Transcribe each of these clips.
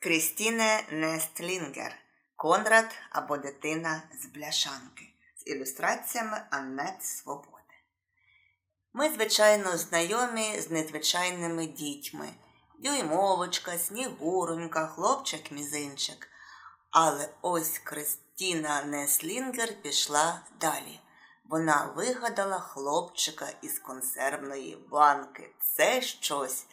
Крістіне Нестлінгер Конрад або дитина з бляшанки з ілюстраціями Аннет Свободи. Ми, звичайно, знайомі з незвичайними дітьми. Дюймовочка, снігуронька, хлопчик-мізинчик. Але ось Кристіна Неслінгер пішла далі. Вона вигадала хлопчика із консервної банки. Це щось.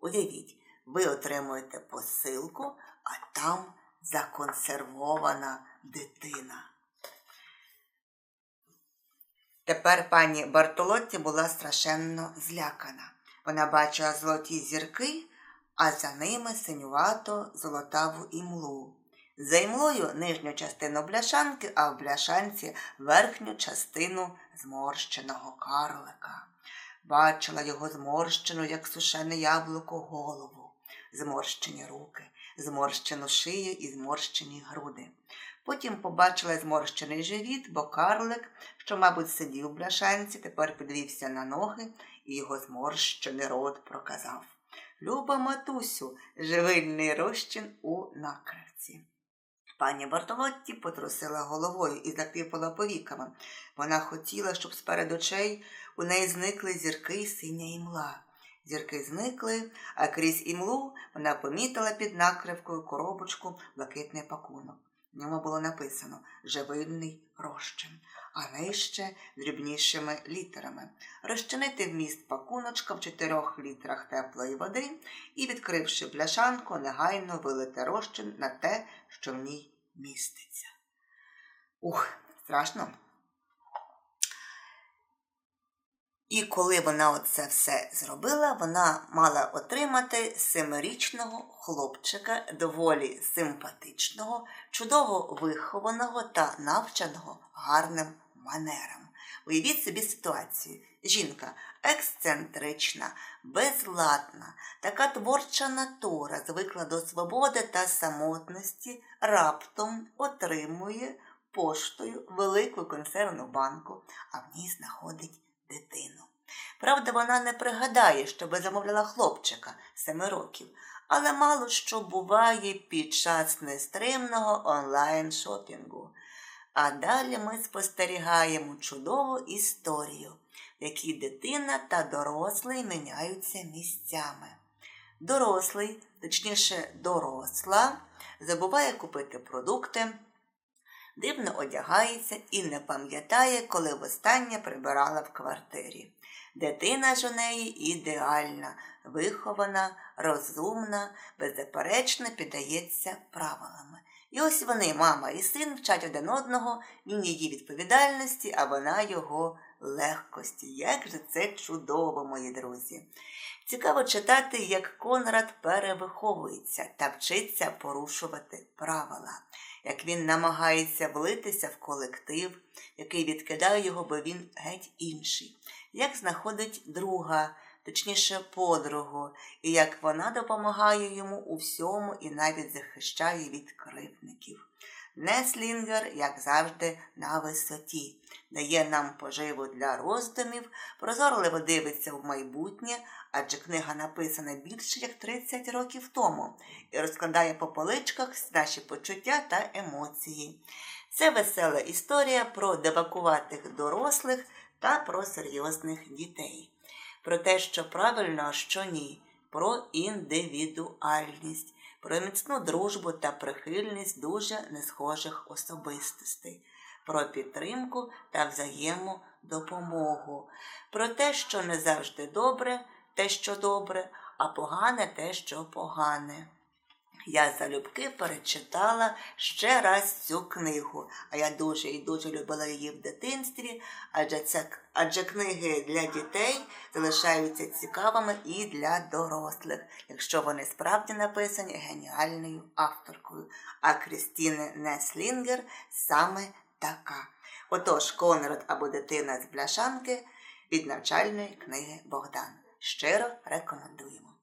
Уявіть, ви отримуєте посилку, а там законсервована дитина. Тепер пані Бартолотті була страшенно злякана. Вона бачила золоті зірки, а за ними синювато золотаву імлу. За імлою нижню частину бляшанки, а в бляшанці верхню частину зморщеного карлика. Бачила його зморщену, як сушене яблуко, голову, зморщені руки, зморщену шию і зморщені груди. Потім побачила зморщений живіт, бо карлик, що, мабуть, сидів в бляшанці, тепер підвівся на ноги, і його зморщений рот проказав Люба матусю, живильний розчин у накривці. Пані Бартолотті потрусила головою і закріпила повіками. Вона хотіла, щоб з очей у неї зникли зірки синя імла. Зірки зникли, а крізь імлу вона помітила під накривкою коробочку блакитний пакунок. В ньому було написано Живильний розчин, а нижче дрібнішими літерами. Розчинити вміст пакуночка в чотирьох літрах теплої води і, відкривши пляшанку, негайно вилити розчин на те, що в ній міститься. Ух, страшно. І коли вона оце все зробила, вона мала отримати семирічного хлопчика, доволі симпатичного, чудово вихованого та навченого гарним манерам. Уявіть собі ситуацію. Жінка ексцентрична, безладна, така творча натура, звикла до свободи та самотності, раптом отримує поштою велику консервну банку, а в ній знаходить дитину. Правда, вона не пригадає, щоби замовляла хлопчика семи років, але мало що буває під час нестримного онлайн шопінгу. А далі ми спостерігаємо чудову історію, в якій дитина та дорослий міняються місцями. Дорослий, точніше, доросла, забуває купити продукти, дивно одягається і не пам'ятає, коли востаннє прибирала в квартирі. Дитина ж у неї ідеальна, вихована, розумна, беззаперечно піддається правилами. І ось вони, мама і син, вчать один одного, він її відповідальності, а вона його легкості. Як же це чудово, мої друзі! Цікаво читати, як Конрад перевиховується та вчиться порушувати правила, як він намагається влитися в колектив, який відкидає його, бо він геть інший, як знаходить друга точніше подругу, і як вона допомагає йому у всьому і навіть захищає від кривдників. Неслінгер, як завжди, на висоті, дає нам поживу для роздумів, прозорливо дивиться в майбутнє, адже книга написана більше як 30 років тому і розкладає по поличках наші почуття та емоції. Це весела історія про девакуватих дорослих та про серйозних дітей. Про те, що правильно, а що ні, про індивідуальність, про міцну дружбу та прихильність дуже несхожих особистостей, про підтримку та взаємну допомогу, про те, що не завжди добре, те, що добре, а погане те, що погане. Я залюбки перечитала ще раз цю книгу, а я дуже і дуже любила її в дитинстві, адже це адже книги для дітей залишаються цікавими і для дорослих, якщо вони справді написані геніальною авторкою. А Крістіне Неслінгер саме така. Отож, Конрад або дитина з бляшанки від навчальної книги Богдан. Щиро рекомендуємо.